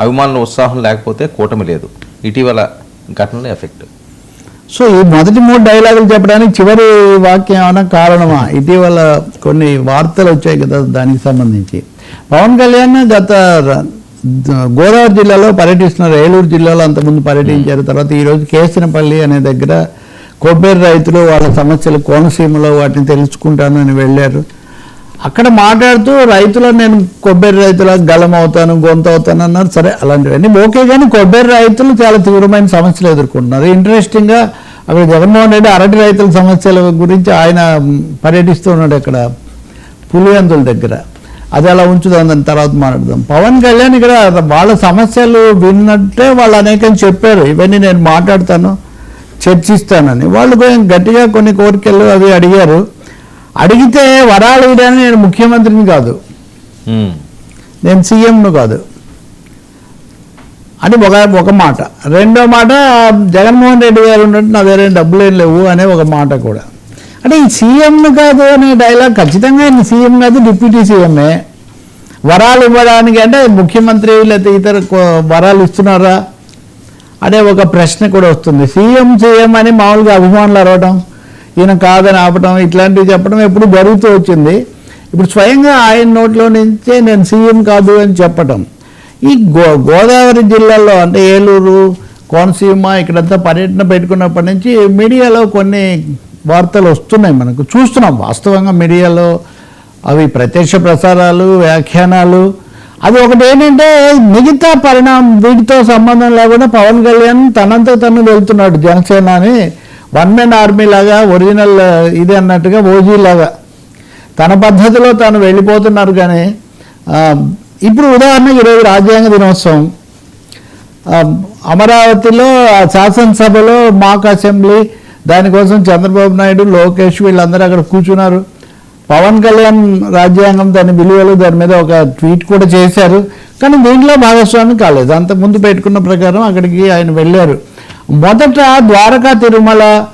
అభిమానుల ఉత్సాహం లేకపోతే కూటమి లేదు. ఇటీవల ఘటనల ఎఫెక్ట్. సో ఈ మొదటి మూడు డైలాగులు చెప్పడానికి చివరి వాక్యం ఏమైనా కారణమా? ఇటీవల కొన్ని వార్తలు వచ్చాయి కదా దానికి సంబంధించి. పవన్ కళ్యాణ్ గత గోదావరి జిల్లాలో పర్యటిస్తున్నారు. ఏలూరు జిల్లాలో అంతకుముందు పర్యటించారు. తర్వాత ఈరోజు కేసనపల్లి అనే దగ్గర కొబ్బరి రైతులు వాళ్ళ సమస్యలు కోనసీమలో వాటిని తెలుసుకుంటానని వెళ్ళారు. అక్కడ మాట్లాడుతూ రైతులు నేను కొబ్బరి రైతుల గలం అవుతాను గొంత అవుతాను అన్నారు. సరే అలాంటివన్నీ ఓకే కానీ కొబ్బరి రైతులు చాలా తీవ్రమైన సమస్యలు ఎదుర్కొంటున్నారు. ఇంట్రెస్టింగ్గా అక్కడ జగన్మోహన్ రెడ్డి అరటి రైతుల సమస్యల గురించి ఆయన పర్యటిస్తూ ఉన్నాడు ఇక్కడ పులివెందుల దగ్గర. అది అలా ఉంచుదాం దాని తర్వాత మాట్లాడదాం. పవన్ కళ్యాణ్ ఇక్కడ వాళ్ళ సమస్యలు విన్నట్టే వాళ్ళు అనేకం చెప్పారు. ఇవన్నీ నేను మాట్లాడతాను చర్చిస్తానని. వాళ్ళు గట్టిగా కొన్ని కోరికలు అవి అడిగారు. అడిగితే వరాలు ఇవ్వడానికి నేను ముఖ్యమంత్రిని కాదు. నేను సీఎంను కాదు. అని ఒక ఒక మాట. రెండో మాట జగన్మోహన్ రెడ్డి గారు ఉన్నట్టు నా దగ్గర ఏం డబ్బులు ఏం లేవు అనే ఒక మాట కూడా. అంటే ఈ సీఎంను కాదు అనే డైలాగ్ ఖచ్చితంగా ఆయన సీఎం కాదు డిప్యూటీ సీఎంఏ. వరాలు ఇవ్వడానికి అంటే ముఖ్యమంత్రి లేకపోతే ఇతర వరాలు ఇస్తున్నారా? అనే ఒక ప్రశ్న కూడా వస్తుంది. సీఎం సీఎం అని మామూలుగా అభిమానులు అరవడం ఈయన కాదని ఆపటం ఇట్లాంటివి చెప్పడం ఎప్పుడు జరుగుతూ వచ్చింది. ఇప్పుడు స్వయంగా ఆయన నోట్లో నుంచే నేను సీఎం కాదు అని చెప్పటం. ఈ గో గోదావరి జిల్లాలో అంటే ఏలూరు కోనసీమ ఇక్కడంతా పర్యటన పెట్టుకున్నప్పటి నుంచి మీడియాలో కొన్ని వార్తలు వస్తున్నాయి మనకు. చూస్తున్నాం వాస్తవంగా మీడియాలో అవి ప్రత్యక్ష ప్రసారాలు వ్యాఖ్యానాలు. అది ఒకటి ఏంటంటే మిగతా పరిణామం వీటితో సంబంధం లేకుండా పవన్ కళ్యాణ్ తనంత తను వెళ్తున్నాడు జనసేన అని వన్ మెన్ ఆర్మీ లాగా ఒరిజినల్ ఇది అన్నట్టుగా ఓజీ లాగా. తన పద్ధతిలో తాను వెళ్ళిపోతున్నారు కానీ ఇప్పుడు ఉదాహరణకి ఈరోజు రాజ్యాంగ దినోత్సవం. అమరావతిలో శాసనసభలో మాక్ అసెంబ్లీ దానికోసం చంద్రబాబు నాయుడు లోకేష్ వీళ్ళందరూ అక్కడ కూర్చున్నారు. పవన్ కళ్యాణ్ రాజ్యాంగం దాని విలువలు దాని మీద ఒక ట్వీట్ కూడా చేశారు. కానీ దీంట్లో భాగస్వామి కాలేదు. అంత ముందు పెట్టుకున్న ప్రకారం అక్కడికి ఆయన వెళ్ళారు. మొదట ద్వారకా తిరుమల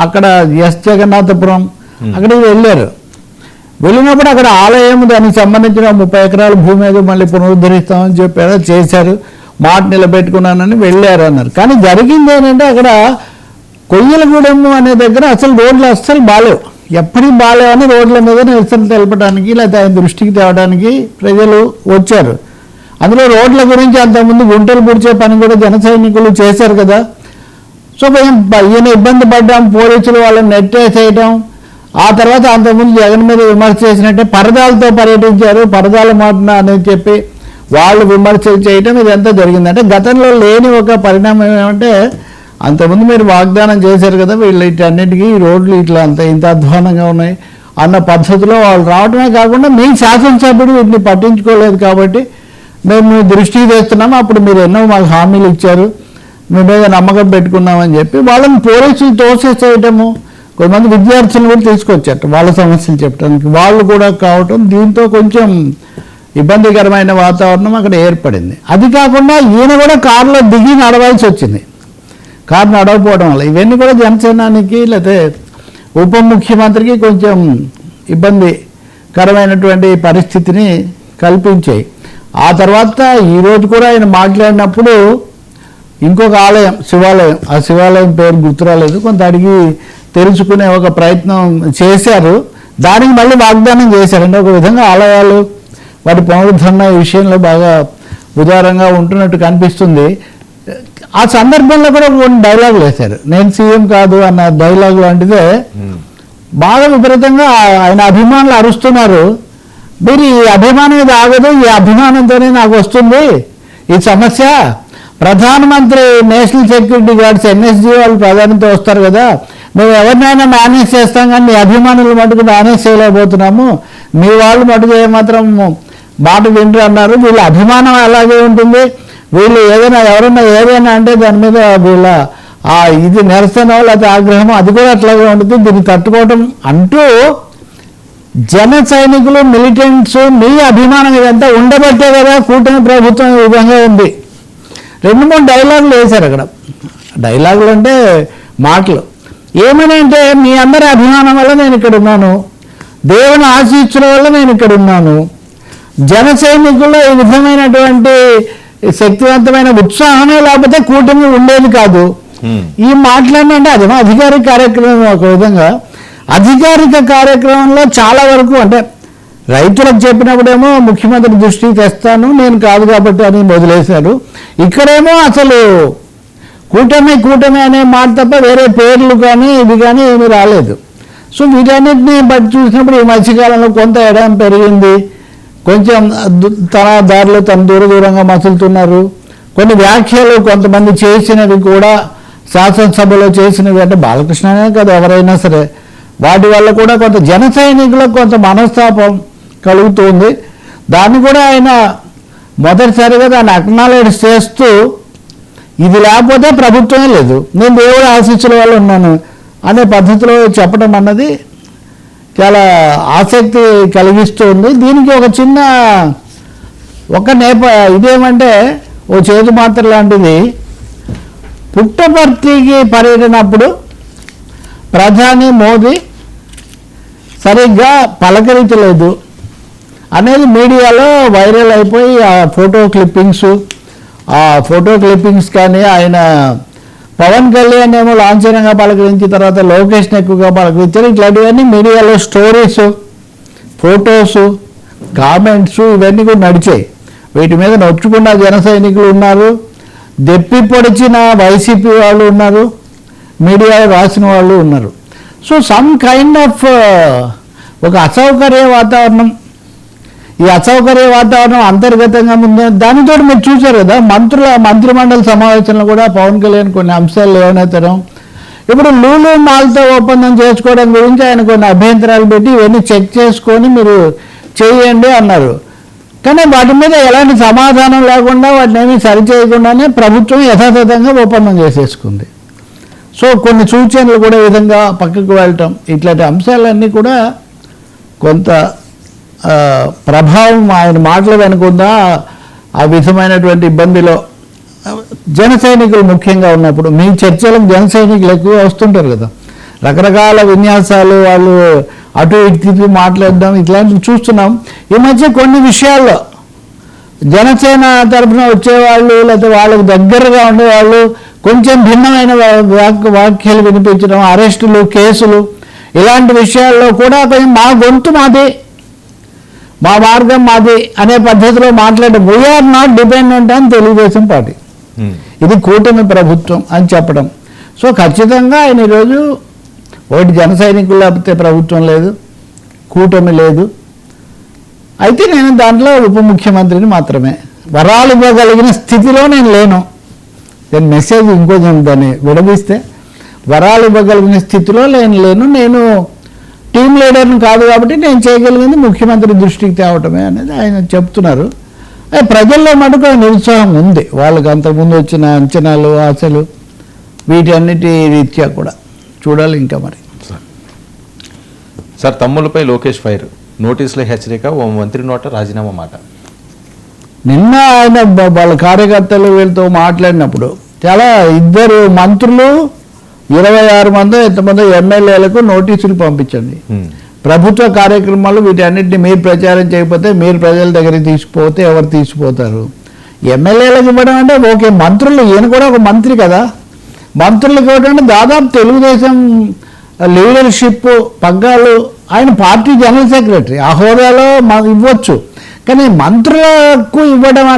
అక్కడ ఎస్. జగన్నాథపురం అక్కడికి వెళ్ళారు. వెళ్ళినప్పుడు అక్కడ ఆలయం దానికి సంబంధించిన ముప్పై ఎకరాల భూమి ఏదో మళ్ళీ పునరుద్ధరిస్తామని చెప్పారు చేశారు. మాట నిలబెట్టుకున్నానని వెళ్ళారు అన్నారు. కానీ జరిగింది ఏంటంటే అక్కడ కొయ్యలగూడెం అనే దగ్గర అసలు రోడ్లు అస్సలు బాలేవు. ఎప్పటికీ బాలేవని రోడ్ల మీద నిరసన తెలపడానికి లేకపోతే ఆయన దృష్టికి తేవడానికి ప్రజలు వచ్చారు. అందులో రోడ్ల గురించి అంతకుముందు గుంటలు పూడ్చే పని కూడా జన సైనికులు చేశారు కదా. సో మేము ఈయన ఇబ్బంది పడ్డాం పోలీసులు వాళ్ళని నెట్టేసేయటం. ఆ తర్వాత అంతకుముందు జగన్ మీద విమర్శ చేసినట్టే పరదాలతో పర్యటించారు. పరదాల మాటన అని చెప్పి వాళ్ళు విమర్శలు చేయటం ఇదంతా జరిగింది. అంటే గతంలో లేని ఒక పరిణామం ఏమంటే అంతకుముందు మీరు వాగ్దానం చేశారు కదా వీళ్ళు ఇటన్నిటికీ ఈ రోడ్లు ఇట్లా అంత ఇంత అధ్వానంగా ఉన్నాయి అన్న పద్ధతిలో వాళ్ళు రావడమే కాకుండా మీ శాసనసభ్యుడు వీటిని పట్టించుకోలేదు కాబట్టి మేము దృష్టి దృష్టికి అప్పుడు మీరు ఎన్నో మాకు హామీలు ఇచ్చారు. మీ మీద నమ్మకం పెట్టుకున్నామని చెప్పి వాళ్ళని పోలీసులు తోసేసేయటము కొంతమంది విద్యార్థులను కూడా తీసుకొచ్చారు వాళ్ళ సమస్యలు చెప్పడానికి. వాళ్ళు కూడా కావటం దీంతో కొంచెం ఇబ్బందికరమైన వాతావరణం అక్కడ ఏర్పడింది. అది కాకుండా ఈయన కూడా కారులో దిగి నడవాల్సి వచ్చింది. కారు నడవకపోవడం వల్ల. ఇవన్నీ కూడా జనసేనానికి లేకపోతే ఉప ముఖ్యమంత్రికి కొంచెం ఇబ్బందికరమైనటువంటి పరిస్థితిని కల్పించాయి. ఆ తర్వాత ఈరోజు కూడా ఆయన మాట్లాడినప్పుడు ఇంకొక ఆలయం శివాలయం. ఆ శివాలయం పేరు గుర్తురాలేదు. కొంత అడిగి తెలుసుకునే ఒక ప్రయత్నం చేశారు. దానికి మళ్ళీ వాగ్దానం చేశారండి ఒక విధంగా ఆలయాలు వాటి పునరుద్ధరణ విషయంలో బాగా ఉదారంగా ఉంటున్నట్టు కనిపిస్తుంది. ఆ సందర్భంలో కూడా కొన్ని డైలాగులు వేశారు. నేను సీఎం కాదు అన్న డైలాగ్ లాంటిదే. బాగా విపరీతంగా ఆయన అభిమానులు అరుస్తున్నారు. మీరు ఈ అభిమానం ఇది ఆగదు ఈ అభిమానంతోనే నాకు వస్తుంది. ఈ సమస్య ప్రధానమంత్రి నేషనల్ సెక్యూరిటీ గార్డ్స్ ఎన్ఎస్జీ వాళ్ళు ప్రాధాన్యత వస్తారు కదా. మేము ఎవరినైనా మేనేజ్ చేస్తాం కానీ మీ అభిమానులు మటుకు మేనేజ్ చేయలేకపోతున్నాము. మీ వాళ్ళు మటుకు ఏమాత్రం మాట వింటారు అన్నారు. వీళ్ళ అభిమానం అలాగే ఉంటుంది. వీళ్ళు ఏదైనా ఎవరైనా ఏదైనా అంటే దాని మీద వీళ్ళ ఆ ఇది నిరసన లేకపోతే ఆగ్రహం అది కూడా అట్లాగే ఉంటుంది. దీన్ని తట్టుకోవటం అంటూ జన సైనికులు మిలిటెంట్స్ మీ అభిమానం ఇదంతా ఉండబట్టే కదా కూటమి ప్రభుత్వం ఈ విధంగా ఉంది. రెండు మూడు డైలాగులు వేశారు అక్కడ. డైలాగులు అంటే మాటలు. ఏమని అంటే మీ అందరి అభిమానం వల్ల నేను ఇక్కడ ఉన్నాను. దేవుని ఆశీస్సుల వల్ల నేను ఇక్కడ ఉన్నాను. జన సైనికుల్లో ఈ విధమైనటువంటి శక్తివంతమైన ఉత్సాహమే లేకపోతే కూటమి ఉండేది కాదు. ఈ మాట్లాడినంటే అదేమో అధికారిక కార్యక్రమం ఒక విధంగా. అధికారిక కార్యక్రమంలో చాలా వరకు అంటే రైతులకు చెప్పినప్పుడేమో ముఖ్యమంత్రి దృష్టికి తెస్తాను నేను కాదు కాబట్టి అని వదిలేశాడు ఇక్కడేమో అసలు కూటమి కూటమి అనే మాట తప్ప వేరే పేర్లు కానీ ఇవి కానీ ఏమీ రాలేదు. సో వీటన్నిటిని బట్టి చూసినప్పుడు ఈ మధ్యకాలంలో కొంత ఎడం పెరిగింది. కొంచెం తన దారిలో తన దూర దూరంగా మసులుతున్నారు. కొన్ని వ్యాఖ్యలు కొంతమంది చేసినవి కూడా శాసనసభలో చేసినవి అంటే బాలకృష్ణనే కదా ఎవరైనా సరే. వాటి వల్ల కూడా కొంత జన సైనికులకు కొంత మనస్తాపం కలుగుతుంది. దాన్ని కూడా ఆయన మొదటిసారిగా దాన్ని అక్నాలెడ్జ్ చేస్తూ ఇది లేకపోతే ప్రభుత్వమే లేదు. నేను దేవుడు ఆశించిన వాళ్ళు ఉన్నాను అనే పద్ధతిలో చెప్పడం అన్నది చాలా ఆసక్తి కలిగిస్తుంది. దీనికి ఒక చిన్న ఒక నేప ఇదేమంటే ఓ చేతి మాత్ర లాంటిది. పుట్టపర్తికి పర్యటనప్పుడు ప్రధాని మోదీ సరిగ్గా పలకరించలేదు. అనేది మీడియాలో వైరల్ అయిపోయి ఆ ఫోటో క్లిప్పింగ్స్ ఆ ఫోటో క్లిప్పింగ్స్ కానీ ఆయన పవన్ కళ్యాణ్ ఏమో లాంఛనంగా పలకరించిన తర్వాత లోకేష్ని ఎక్కువగా పలకరించారు. ఇట్లాంటివన్నీ మీడియాలో స్టోరీస్ ఫొటోస్ కామెంట్స్ ఇవన్నీ కూడా నడిచాయి. వీటి మీద నొచ్చుకున్న జన సైనికులు ఉన్నారు. దెప్పి పొడిచిన వైసీపీ వాళ్ళు ఉన్నారు. మీడియాలో రాసిన వాళ్ళు ఉన్నారు. సో సమ్ కైండ్ ఆఫ్ ఒక అసౌకర్య వాతావరణం ఈ అసౌకర్య వాతావరణం అంతర్గతంగా ముందు దానితో మీరు చూశారు కదా మంత్రుల మంత్రిమండలి సమావేశంలో కూడా పవన్ కళ్యాణ్ కొన్ని అంశాలు లేవనెత్తడం ఇప్పుడు లూలు మాల్తో ఒప్పందం చేసుకోవడం గురించి ఆయన కొన్ని అభ్యంతరాలు పెట్టి ఇవన్నీ చెక్ చేసుకొని మీరు చేయండి అన్నారు. కానీ వాటి మీద ఎలాంటి సమాధానం లేకుండా వాటిని ఏమీ సరిచేయకుండానే ప్రభుత్వం యథాతథంగా ఒప్పందం చేసేసుకుంది. సో కొన్ని సూచనలు కూడా విధంగా పక్కకు వెళ్ళటం ఇట్లాంటి అంశాలన్నీ కూడా కొంత ప్రభావం ఆయన మాటలు వెనుకుందా ఆ విధమైనటువంటి ఇబ్బందిలో జన సైనికులు ముఖ్యంగా ఉన్నప్పుడు మీ చర్చలకు జన సైనికులు ఎక్కువ వస్తుంటారు కదా. రకరకాల విన్యాసాలు వాళ్ళు అటు ఇటు తిరిగి మాట్లాడడం ఇట్లాంటివి చూస్తున్నాం. ఈ మధ్య కొన్ని విషయాల్లో జనసేన తరఫున వచ్చేవాళ్ళు లేకపోతే వాళ్ళకు దగ్గరగా ఉండేవాళ్ళు కొంచెం భిన్నమైన వాక్ వాక్యాలు వినిపించడం అరెస్టులు కేసులు ఇలాంటి విషయాల్లో కూడా కొంచెం మా గొంతు మాదే. మా మార్గం మాది అనే పద్ధతిలో మాట్లాడే వీఆర్ నాట్ డిపెండెంట్ అని తెలుగుదేశం పార్టీ. హ్మ్. ఇది కూటమి ప్రభుత్వం అని చెప్పడం. సో ఖచ్చితంగా ఆయన ఈరోజు ఒకటి జన సైనికులు లేకపోతే ప్రభుత్వం లేదు కూటమి లేదు. అయితే నేను దాంట్లో ఉప ముఖ్యమంత్రిని మాత్రమే. వరాలు ఇవ్వగలిగిన స్థితిలో నేను లేను. నేను మెసేజ్ ఇంకో దాన్ని విడదీస్తే వరాలు ఇవ్వగలిగిన స్థితిలో నేను లేను. నేను టీం లీడర్ని కాదు కాబట్టి నేను చేయగలిగింది ముఖ్యమంత్రి దృష్టికి తేవటమే అనేది ఆయన చెప్తున్నారు. అది ప్రజల్లో మటుకు నిరుత్సాహం ఉంది. వాళ్ళకి అంతకుముందు వచ్చిన అంచనాలు ఆశలు వీటన్నిటి రీత్యా కూడా. చూడాలి ఇంకా మరి. సార్. తమ్ములపై లోకేష్ ఫైర్. నోటీసుల హెచ్చరిక ఓ మంత్రి నోట రాజీనామా మాట. నిన్న ఆయన వాళ్ళ కార్యకర్తలు వీళ్ళతో మాట్లాడినప్పుడు చాలా ఇద్దరు మంత్రులు ఇరవై ఆరు మంది ఎంతమంది ఎమ్మెల్యేలకు నోటీసులు పంపించండి. హ్మ్. ప్రభుత్వ కార్యక్రమాలు వీటన్నిటిని మీరు ప్రచారం చేయకపోతే మీరు ప్రజల దగ్గరికి తీసుకుపోతే ఎవరు తీసుకుపోతారు? ఎమ్మెల్యేలకు ఇవ్వడం అంటే ఓకే మంత్రులు ఈయన కూడా ఒక మంత్రి కదా. మంత్రులకు ఇవ్వడం అంటే దాదాపు తెలుగుదేశం లీడర్షిప్ పగ్గాలు ఆయన పార్టీ జనరల్ సెక్రటరీ ఆ హోదాలో ఇవ్వచ్చు. కానీ మంత్రులకు ఇవ్వడం